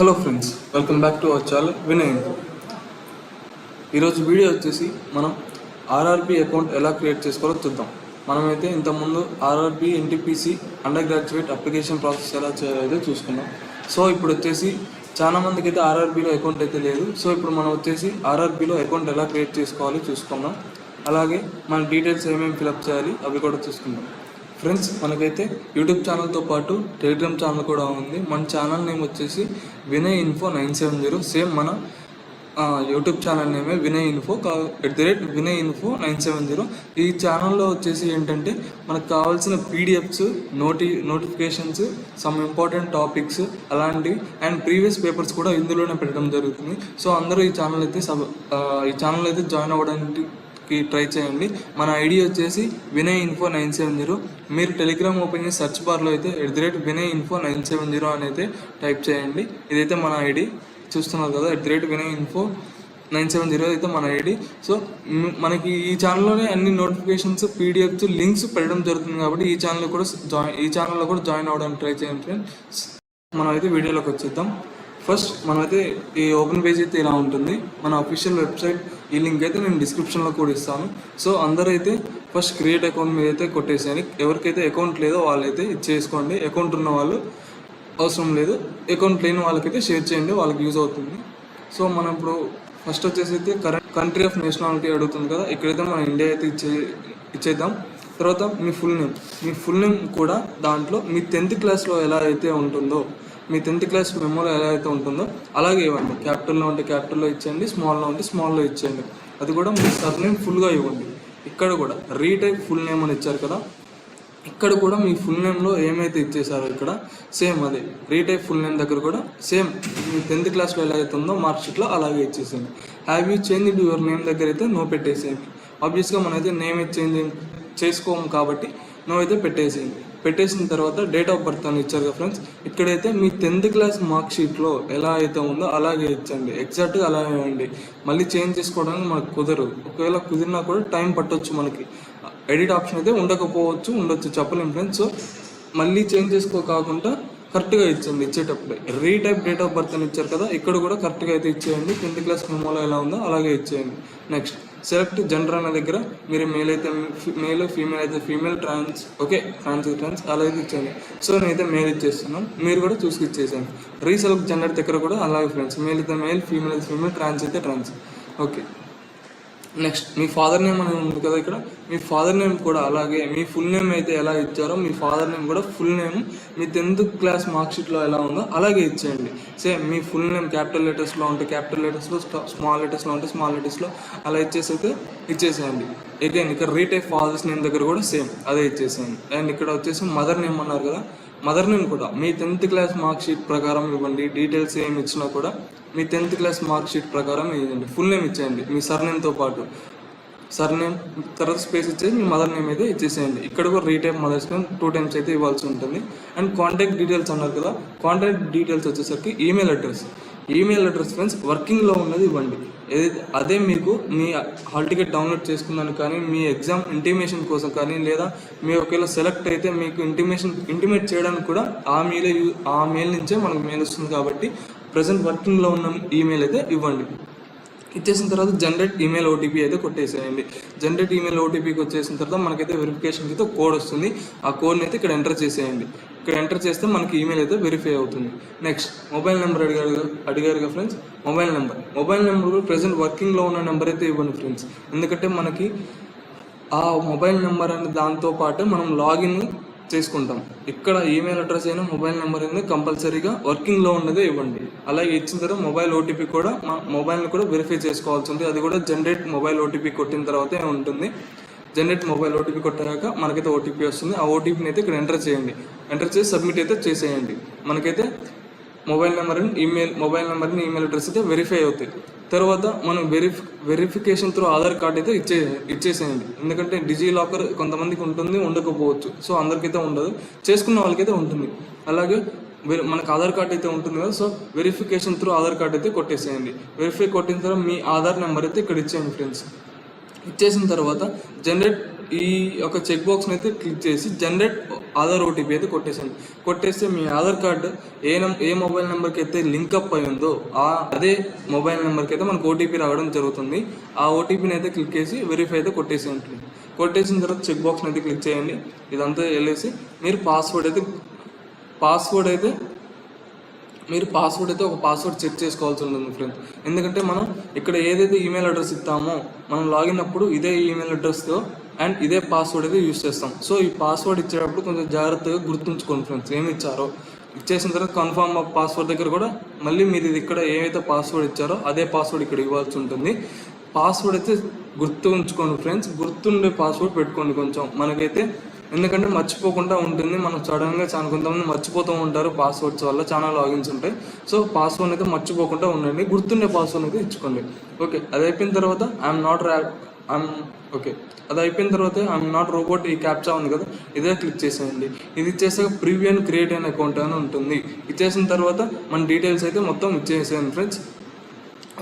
Hello friends welcome back to our channel Vinay ఈరోజు video వచ్చేసి మనం ఆర్ఆర్బి అకౌంట్ ఎలా క్రియేట్ చేసుకోవాలో చూద్దాం. మనమైతే ఇంతకుముందు RRB NTPC under graduate application process ఎలా చేయాలో చూసుకున్నాం. సో ఇప్పుడు వచ్చేసి చాలా మందికి అయితే ఆర్ఆర్బిలో అకౌంట్ అయితే లేదు. సో ఇప్పుడు మనం వచ్చేసి ఆర్ఆర్బిలో అకౌంట్ ఎలా క్రియేట్ చేసుకోవాలి చూసుకుందాం. అలాగే మన డీటెయిల్స్ ఏమేమి ఫిలప్ చేయాలి అవి కూడా చూసుకుందాం. ఫ్రెండ్స్ మనకైతే యూట్యూబ్ ఛానల్తో పాటు టెలిగ్రామ్ ఛానల్ కూడా ఉంది. మన ఛానల్ నేమ్ వచ్చేసి Vinay info nine seven zero. Same మన యూట్యూబ్ ఛానల్ నేమే వినయ్ ఇన్ఫో కా at the rate Vinay info nine seven zero. ఈ ఛానల్లో వచ్చేసి ఏంటంటే మనకు కావాల్సిన పీడిఎఫ్స్ నోటి నోటిఫికేషన్స్ సమ్ ఇంపార్టెంట్ టాపిక్స్ అలాంటివి అండ్ ప్రీవియస్ పేపర్స్ కూడా ఇందులోనే పెట్టడం జరుగుతుంది. సో అందరూ ఈ ఛానల్ అయితే సబ్ ఈ ఛానల్ అయితే జాయిన్ అవ్వడానికి కి ట్రై చేయండి. మన ఐడి వచ్చేసి Vinay info nine seven zero మీరు టెలిగ్రామ్ ఓపెన్ చేసి సెర్చ్ బార్లో అయితే at the rate Vinay info nine seven zero అని అయితే టైప్ చేయండి. ఇదైతే మన ఐడి. చూస్తున్నారు కదా at the rate Vinay info nine seven zero అయితే మన ఐడి. సో మనకి ఈ ఛానల్లోనే అన్ని నోటిఫికేషన్స్ పీడిఎఫ్స్ లింక్స్ పెట్టడం జరుగుతుంది కాబట్టి ఈ ఛానల్ కూడా జాయిన్ ఈ ఛానల్లో కూడా జాయిన్ అవ్వడానికి ట్రై చేయండి ఫ్రెండ్స్ మనం అయితే వీడియోలోకి వచ్చేద్దాం. ఫస్ట్ మనమైతే ఈ ఓపెన్ పేజ్ అయితే ఇలా ఉంటుంది. మన అఫీషియల్ వెబ్సైట్ ఈ లింక్ అయితే నేను డిస్క్రిప్షన్లో కూడా ఇస్తాను. సో అందరూ అయితే ఫస్ట్ క్రియేట్ అకౌంట్ మీద అయితే కొట్టేసేయండి. ఎవరికైతే అకౌంట్ లేదో వాళ్ళైతే ఇది చేసుకోండి అకౌంట్ ఉన్న వాళ్ళు అవసరం లేదు. అకౌంట్ లేని వాళ్ళకైతే షేర్ చేయండి. వాళ్ళకి యూజ్ అవుతుంది. సో మనం ఇప్పుడు ఫస్ట్ వచ్చేసి అయితే కరెంట్ కంట్రీ ఆఫ్ నేషనాలిటీ అడుగుతుంది కదా. ఇక్కడైతే మన ఇండియా అయితే ఇచ్చే ఇచ్చేద్దాం. తర్వాత మీ ఫుల్ నేమ్ మీ ఫుల్ నేమ్ కూడా దాంట్లో మీ టెన్త్ క్లాస్లో ఎలా అయితే ఉంటుందో మీ టెన్త్ క్లాస్ మెమోలో ఎలా అయితే ఉంటుందో అలాగే ఇవ్వండి. క్యాపిటల్లో ఉంటే క్యాపిటల్లో ఇచ్చేయండి స్మాల్లో ఉంటే స్మాల్లో ఇచ్చేయండి. అది కూడా మీ సర్ నేమ్ ఫుల్గా ఇవ్వండి. ఇక్కడ కూడా రీటైప్ ఫుల్ నేమ్ అని ఇచ్చారు కదా ఇక్కడ కూడా మీ ఫుల్ నేమ్లో ఏమైతే ఇచ్చేసారో ఇక్కడ సేమ్ అదే. రీటైప్ ఫుల్ నేమ్ దగ్గర కూడా సేమ్ మీ టెన్త్ క్లాస్లో ఎలా అయితే ఉందో మార్క్షీట్లో అలాగే ఇచ్చేసేయండి. Have you change your name దగ్గర అయితే నో పెట్టేసేయండి. ఆబ్వియస్గా మనమైతే నేమ్ చేంజ్ చేసుకోము కాబట్టి నో అయితే పెట్టేసేయండి. పెట్టేసిన తర్వాత డేట్ ఆఫ్ బర్త్ అని ఇచ్చారు కదా ఫ్రెండ్స్ ఇక్కడైతే మీ టెన్త్ క్లాస్ మార్క్ షీట్లో ఎలా అయితే ఉందో అలాగే ఇచ్చండి. ఎగ్జాక్ట్గా అలాగే ఇవ్వండి. మళ్ళీ చేంజ్ చేసుకోవడానికి మనకు కుదరదు. ఒకవేళ కుదిరినా కూడా టైం పట్టొచ్చు మనకి. ఎడిట్ ఆప్షన్ అయితే ఉండకపోవచ్చు ఉండొచ్చు. చెప్పలేం ఫ్రెండ్స్ సో మళ్ళీ చేంజ్ చేసుకో కాకుండా కరెక్ట్గా ఇచ్చండి. ఇచ్చేటప్పుడు. రీటైప్ డేట్ ఆఫ్ బర్త్ అని ఇచ్చారు కదా ఇక్కడ కూడా కరెక్ట్గా అయితే ఇచ్చేయండి. టెన్త్ క్లాస్ మెమోలో ఎలా ఉందో అలాగే ఇచ్చేయండి. నెక్స్ట్ సెలెక్ట్ జెండర్ అన్న దగ్గర మీరు మేల్ అయితే మేల్ ఫీమేల్ అయితే female trans okay trans trans అలా అయితే ఇచ్చేయండి. సో నేనైతే మేల్ ఇచ్చేస్తున్నాను. మీరు కూడా చూసి ఇచ్చేసాను రీసెలెక్ట్ జెండర్ దగ్గర కూడా అలాగే ఫ్రెండ్స్ మేల్ అయితే మేల్ ఫీమేల్ అయితే ఫీమేల్ ట్రాన్స్ అయితే ట్రాన్స్ ఓకే నెక్స్ట్ మీ ఫాదర్ నేమ్ అని ఉంది కదా ఇక్కడ. మీ ఫాదర్ నేమ్ కూడా అలాగే మీ ఫుల్ నేమ్ అయితే ఎలా ఇచ్చారో మీ ఫాదర్ నేమ్ కూడా ఫుల్ నేమ్ మీ టెన్త్ క్లాస్ మార్క్షీట్లో ఎలా ఉందో అలాగే ఇచ్చేయండి. సేమ్ మీ ఫుల్ నేమ్ క్యాపిటల్ లెటర్స్లో ఉంటే క్యాపిటల్ లెటర్స్లో స్మాల్ లెటర్స్లో ఉంటే స్మాల్ లెటర్స్లో అలా ఇచ్చేసి అయితే ఇచ్చేసేయండి. అగైన్ ఇక్కడ రీటైప్ ఫాదర్స్ నేమ్ దగ్గర కూడా సేమ్ అదే ఇచ్చేసేయండి. అండ్ ఇక్కడ వచ్చేసి మదర్ నేమ్ అన్నారు కదా మదర్ నేమ్ కూడా మీ టెన్త్ క్లాస్ మార్క్ షీట్ ప్రకారం ఇవ్వండి డీటెయిల్స్ ఏమి ఇచ్చినా కూడా మీ టెన్త్ క్లాస్ మార్క్ షీట్ ప్రకారం ఇవ్వండి. ఫుల్ నేమ్ ఇచ్చేయండి మీ సర్ నేమ్తో పాటు. సర్ నేమ్ తర్వాత స్పేస్ ఇచ్చేసి మీ మదర్ నేమ్ అయితే ఇచ్చేసేయండి. ఇక్కడ కూడా retype mother's name two times అయితే ఇవ్వాల్సి ఉంటుంది. అండ్ కాంటాక్ట్ డీటెయిల్స్ అన్నారు కదా కాంటాక్ట్ డీటెయిల్స్ వచ్చేసరికి email address email address friends వర్కింగ్లో ఉన్నది ఇవ్వండి. అదే మీకు మీ హాల్ టికెట్ డౌన్లోడ్ చేసుకున్నాను కానీ మీ ఎగ్జామ్ ఇంటిమేషన్ కోసం కానీ లేదా మీ ఒకవేళ సెలెక్ట్ అయితే మీకు ఇంటిమేషన్ ఇంటిమేట్ చేయడానికి కూడా ఆ మెయిల్ ఆ మెయిల్ నుంచే మనకు మెయిల్ వస్తుంది కాబట్టి ప్రజెంట్ వర్కింగ్లో ఉన్న ఈమెయిల్ అయితే ఇవ్వండి. ఇచ్చేసిన తర్వాత జనరేట్ ఈమెయిల్ ఓటీపీ అయితే కొట్టేసేయండి. జనరేట్ ఈమెయిల్ ఓటీపీకి వచ్చేసిన తర్వాత మనకైతే వెరిఫికేషన్కి అయితే కోడ్ వస్తుంది. ఆ కోడ్ని అయితే ఇక్కడ ఎంటర్ చేసేయండి. ఇక్కడ ఎంటర్ చేస్తే మనకి ఈమెయిల్ అయితే వెరిఫై అవుతుంది. నెక్స్ట్ మొబైల్ నెంబర్ అడిగారు అడిగారు కదా friends mobile number mobile number కూడా ప్రజెంట్ వర్కింగ్లో ఉన్న నెంబర్ అయితే ఇవ్వండి ఫ్రెండ్స్ ఎందుకంటే మనకి ఆ మొబైల్ నెంబర్ అనే దాంతో పాటు మనం లాగిన్ చేసుకుంటాం. ఇక్కడ ఈమెయిల్ అడ్రస్ అయినా మొబైల్ నెంబర్ అయినా కంపల్సరీగా వర్కింగ్లో ఉన్నదే ఇవ్వండి. అలాగే ఇచ్చిన తర్వాత మొబైల్ ఓటీపీ కూడా మా మొబైల్ని కూడా వెరిఫై చేసుకోవాల్సి ఉంది. అది కూడా జనరేట్ మొబైల్ ఓటీపీ కొట్టిన తర్వాతే ఉంటుంది. జనరేట్ మొబైల్ ఓటీపీ కొట్టాక మనకైతే ఓటీపీ వస్తుంది. ఆ ఓటీపీని అయితే ఇక్కడ ఎంటర్ చేయండి. ఎంటర్ చేసి సబ్మిట్ అయితే చేసేయండి. మనకైతే మొబైల్ నెంబర్ని ఈమెయిల్ మొబైల్ నెంబర్ని ఈమెయిల్ అడ్రస్ అయితే వెరిఫై అవుతాయి. తర్వాత మనం వెరిఫి వెరిఫికేషన్ త్రూ ఆధార్ కార్డ్ అయితే ఇచ్చే ఇచ్చేసేయండి. ఎందుకంటే డిజీ లాకర్ కొంతమందికి ఉంటుంది ఉండకపోవచ్చు. సో అందరికైతే ఉండదు. చేసుకున్న వాళ్ళకైతే ఉంటుంది. అలాగే మనకు ఆధార్ కార్డ్ అయితే ఉంటుంది కదా so verification through Aadhaar card అయితే కొట్టేసేయండి. వెరిఫై కొట్టిన తర్వాత మీ ఆధార్ నెంబర్ అయితే ఇక్కడ ఇచ్చేయండి ఫ్రెండ్స్. ఇచ్చేసిన తర్వాత జనరేట్ ఈ యొక్క చెక్ బాక్స్ని అయితే క్లిక్ చేసి జనరేట్ ఆధార్ ఓటీపీ అయితే కొట్టేసాను కొట్టేస్తే మీ ఆధార్ కార్డు ఏ నం ఏ మొబైల్ నెంబర్కి అయితే లింక్ అప్ అయి ఉందో ఆ అదే మొబైల్ నెంబర్కి అయితే మనకు ఓటీపీ రావడం జరుగుతుంది. ఆ ఓటీపీని అయితే క్లిక్ చేసి వెరిఫై అయితే కొట్టేసేయండి. కొట్టేసిన తర్వాత చెక్ బాక్స్ని అయితే క్లిక్ చేయండి. ఇదంతా వెళ్ళేసి మీరు పాస్వర్డ్ అయితే పాస్వర్డ్ అయితే మీరు పాస్వర్డ్ అయితే ఒక పాస్వర్డ్ చెక్ చేసుకోవాల్సి ఉంటుంది ఫ్రెండ్స్ ఎందుకంటే మనం ఇక్కడ ఏదైతే ఈమెయిల్ అడ్రస్ ఇస్తామో మనం లాగిన్ అప్పుడు ఇదే ఈమెయిల్ అడ్రస్తో అండ్ ఇదే పాస్వర్డ్ అయితే యూస్ చేస్తాం. సో ఈ పాస్వర్డ్ ఇచ్చేటప్పుడు కొంచెం జాగ్రత్తగా గుర్తుంచుకోండి ఫ్రెండ్స్ ఏమి ఇచ్చారో. ఇచ్చేసిన తర్వాత కన్ఫర్మ్ పాస్వర్డ్ దగ్గర కూడా మళ్ళీ మీరు ఇది ఇక్కడ ఏమైతే పాస్వర్డ్ ఇచ్చారో అదే పాస్వర్డ్ ఇక్కడ ఇవ్వాల్సి ఉంటుంది. పాస్వర్డ్ అయితే గుర్తు ఉంచుకోండి ఫ్రెండ్స్ గుర్తుండే పాస్వర్డ్ పెట్టుకోండి కొంచెం. మనకైతే ఎందుకంటే మర్చిపోకుండా ఉంటుంది మనం సడన్గా చాలా కొంతమంది మర్చిపోతూ ఉంటారు పాస్వర్డ్స్ వల్ల చాలా లాగిన్స్ ఉంటాయి. సో పాస్వర్డ్ అయితే మర్చిపోకుండా ఉండండి గుర్తుండే పాస్వర్డ్ అయితే ఇచ్చుకోండి. ఓకే అది అయిపోయిన తర్వాత ఐఎమ్ నాట్ ఐఎమ్ ఓకే అది అయిపోయిన తర్వాత ఐఎమ్ నాట్ రోబోట్ ఈ క్యాప్చా ఉంది కదా ఇదే క్లిక్ చేసేయండి. ఇది ఇచ్చేసాక ప్రివ్యూ అండ్ క్రియేట్ అయిన అకౌంట్ అని ఉంటుంది. ఇచ్చేసిన తర్వాత మన డీటెయిల్స్ అయితే మొత్తం ఇచ్చేసేయండి ఫ్రెండ్స్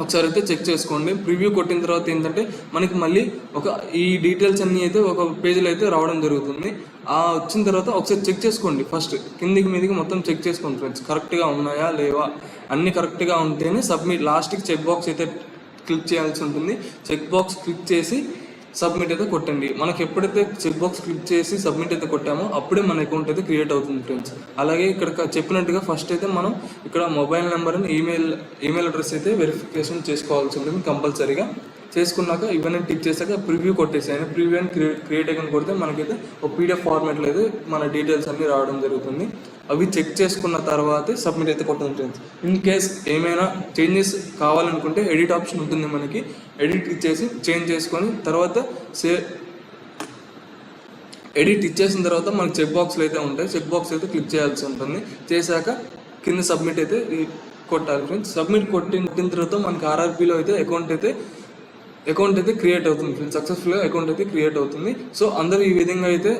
ఒకసారి అయితే చెక్ చేసుకోండి. ప్రివ్యూ కొట్టిన తర్వాత ఏంటంటే మనకి మళ్ళీ ఒక ఈ డీటెయిల్స్ అన్నీ అయితే ఒక పేజీలో అయితే రావడం జరుగుతుంది. ఆ వచ్చిన తర్వాత ఒకసారి చెక్ చేసుకోండి ఫస్ట్ కిందికి మీదికి మొత్తం చెక్ చేసుకోండి ఫ్రెండ్స్ కరెక్ట్గా ఉన్నాయా లేవా? అన్నీ కరెక్ట్గా ఉంటేనే సబ్మిట్ లాస్ట్కి చెక్ బాక్స్ అయితే క్లిక్ చేయాల్సి ఉంటుంది. చెక్ బాక్స్ క్లిక్ చేసి సబ్మిట్ అయితే కొట్టండి. మనకి ఎప్పుడైతే చెక్ బాక్స్ క్లిక్ చేసి సబ్మిట్ అయితే కొట్టామో అప్పుడే మన అకౌంట్ అయితే క్రియేట్ అవుతుంది ఫ్రెండ్స్. అలాగే ఇక్కడ చెప్పినట్టుగా ఫస్ట్ అయితే మనం ఇక్కడ mobile number and email email address అయితే వెరిఫికేషన్ చేసుకోవాల్సి ఉంటుంది కంపల్సరీగా. చేసుకున్నాక ఇవన్నీ టిక్ చేశాక ప్రివ్యూ కొట్టేసాను ప్రివ్యూ అని క్రియేట్ క్రియేట్ అయ్యి కొడితే మనకైతే ఒక పీడిఎఫ్ ఫార్మాట్లో అయితే మన డీటెయిల్స్ అన్నీ రావడం జరుగుతుంది. అవి చెక్ చేసుకున్న తర్వాతే సబ్మిట్ అయితే కొట్టడం ఉంటుంది ఇన్ కేస్ ఏమైనా చేంజెస్ కావాలనుకుంటే ఎడిట్ ఆప్షన్ ఉంటుంది మనకి. ఎడిట్ ఇచ్చేసి చేంజ్ చేసుకొని తర్వాత సే ఎడిట్ ఇచ్చేసిన తర్వాత మనకి చెక్ బాక్స్లు అయితే ఉంటాయి. చెక్ బాక్స్ అయితే క్లిక్ చేయాల్సి ఉంటుంది. చేశాక కింద సబ్మిట్ అయితే కొట్టాలి. ఫ్రెండ్స్ సబ్మిట్ కొట్టిన కొట్టిన తర్వాత మనకి ఆర్ఆర్పీలో అయితే అకౌంట్ అయితే అకౌంట్ అయితే క్రియేట్ అవుతుంది ఫ్రెండ్స్ సక్సెస్ఫుల్గా అకౌంట్ అయితే క్రియేట్ అవుతుంది. సో అందరూ ఈ విధంగా అయితే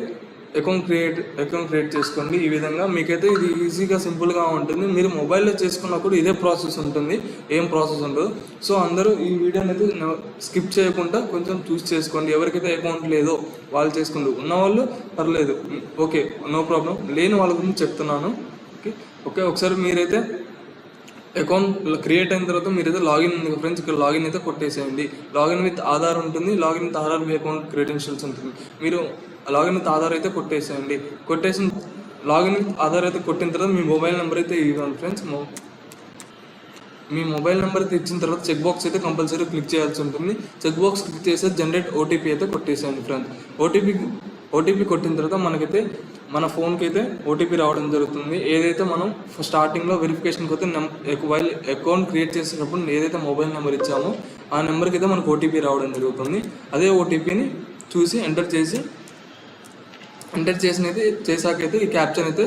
అకౌంట్ క్రియేట్ అకౌంట్ క్రియేట్ చేసుకోండి. ఈ విధంగా మీకైతే ఇది ఈజీగా సింపుల్గా ఉంటుంది. మీరు మొబైల్లో చేసుకున్నప్పుడు ఇదే ప్రాసెస్ ఉంటుంది. ఏం ప్రాసెస్ ఉండదు. సో అందరూ ఈ వీడియోని అయితే స్కిప్ చేయకుండా కొంచెం చూస్ చేసుకోండి. ఎవరికైతే అకౌంట్ లేదో వాళ్ళు చేసుకోండి ఉన్నవాళ్ళు పర్లేదు. Okay no problem. లేని వాళ్ళ గురించి చెప్తున్నాను. ఓకే ఓకే ఒకసారి మీరైతే అకౌంట్ క్రియేట్ అయిన తర్వాత మీరు అయితే లాగిన్ ఉంది ఫ్రెండ్స్ ఇక్కడ లాగిన్ అయితే కొట్టేసేయండి. లాగిన్ విత్ ఆధార్ ఉంటుంది లాగిన్ విత్ ఆధార్ మీ అకౌంట్ క్రెడెన్షియల్స్ ఉంటుంది. మీరు లాగిన్ విత్ ఆధార్ అయితే కొట్టేసేయండి. కొట్టేసిన లాగిన్ విత్ ఆధార్ అయితే కొట్టిన తర్వాత మీ మొబైల్ నెంబర్ అయితే ఇవ్వండి ఫ్రెండ్స్ మీ మొబైల్ నెంబర్ అయితే ఇచ్చిన తర్వాత చెక్ బాక్స్ అయితే కంపల్సరీ క్లిక్ చేయాల్సి ఉంటుంది. చెక్ బాక్స్ క్లిక్ చేస్తే జనరేట్ ఓటీపీ అయితే కొట్టేసేయండి ఫ్రెండ్స్ ఓటీపీ ఓటీపీ కొట్టిన తర్వాత మనకైతే మన ఫోన్కి అయితే ఓటీపీ రావడం జరుగుతుంది. ఏదైతే మనం స్టార్టింగ్లో వెరిఫికేషన్కి అయితే వైల్ అకౌంట్ క్రియేట్ చేసేటప్పుడు ఏదైతే మొబైల్ నెంబర్ ఇచ్చామో ఆ నెంబర్కి అయితే మనకు ఓటీపీ రావడం జరుగుతుంది. అదే ఓటీపీని చూసి ఎంటర్ చేసి ఎంటర్ చేసిన అయితే చేశాకైతే ఈ క్యాప్చర్ అయితే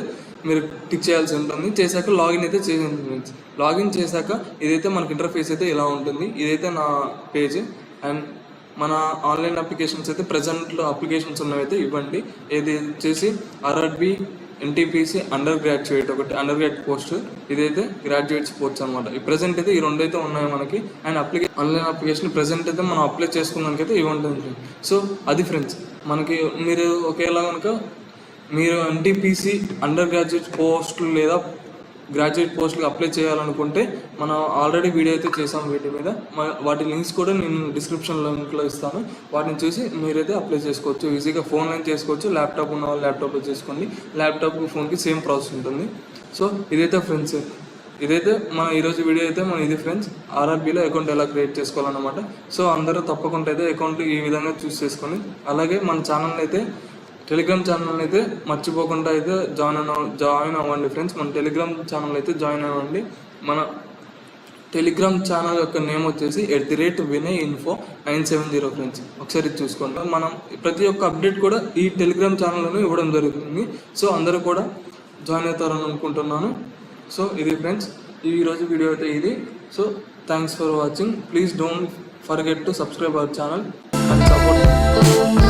మీరు టిక్ చేయాల్సి ఉంటుంది. చేశాక లాగిన్ అయితే చేసి లాగిన్ చేశాక ఇదైతే మనకి ఇంటర్ఫేస్ అయితే ఇలా ఉంటుంది. ఇదైతే నా పేజ్ అండ్ మన ఆన్లైన్ అప్లికేషన్స్ అయితే ప్రజెంట్లో అప్లికేషన్స్ ఉన్నవైతే ఇవ్వండి. ఇది వచ్చేసి ఆర్ఆర్బి ఎన్టీపీసీ అండర్ గ్రాడ్యుయేట్ ఒకటి అండర్ గ్రాడ్ పోస్ట్ ఇదైతే గ్రాడ్యుయేట్స్ పోస్ట్ అనమాట ఈ ప్రజెంట్ అయితే ఈ రెండు అయితే ఉన్నాయి మనకి. అండ్ అప్లికే ఆన్లైన్ అప్లికేషన్ ప్రజెంట్ అయితే మనం అప్లై చేసుకున్నాకైతే ఇవి ఉంటుంది సో అది ఫ్రెండ్స్ మనకి మీరు ఒకేలా కనుక మీరు ఎన్టీపీసీ అండర్ గ్రాడ్యుయేట్ పోస్టులు లేదా గ్రాడ్యుయేట్ పోస్ట్కి అప్లై చేయాలనుకుంటే మనం ఆల్రెడీ వీడియో అయితే చేసాం వీటి మీద. వాటి లింక్స్ కూడా నేను డిస్క్రిప్షన్ లింక్లో ఇస్తాను. వాటిని చూసి మీరైతే అప్లై చేసుకోవచ్చు. ఈజీగా ఫోన్లైన్ చేసుకోవచ్చు ల్యాప్టాప్ ఉన్న వాళ్ళు ల్యాప్టాప్లో చేసుకోండి. ల్యాప్టాప్ ఫోన్కి సేమ్ ప్రాసెస్ ఉంటుంది. సో ఇదైతే ఫ్రెండ్స్ ఇదైతే మన ఈరోజు వీడియో అయితే మన ఇది ఫ్రెండ్స్ ఆర్ఆర్బీలో అకౌంట్ ఎలా క్రియేట్ చేసుకోవాలన్నమాట. సో అందరూ తప్పకుండా అయితే అకౌంట్ ఈ విధంగా చూస్ చేసుకొని అలాగే మన ఛానల్ అయితే టెలిగ్రామ్ ఛానల్ అయితే మర్చిపోకుండా అయితే జాయిన్ అవ జాయిన్ అవ్వండి ఫ్రెండ్స్ మన టెలిగ్రామ్ ఛానల్ అయితే జాయిన్ అవ్వండి. మన టెలిగ్రామ్ ఛానల్ యొక్క నేమ్ వచ్చేసి at the rate Vinay info nine seven zero friends ఒకసారి చూసుకోండి. మనం ప్రతి ఒక్క అప్డేట్ కూడా ఈ టెలిగ్రామ్ ఛానల్లోనే ఇవ్వడం జరుగుతుంది. సో అందరూ కూడా జాయిన్ అవుతారని అనుకుంటున్నాను. సో ఇది ఫ్రెండ్స్ ఈ రోజు వీడియో అయితే ఇది. So thanks for watching please don't forget to subscribe our channel and support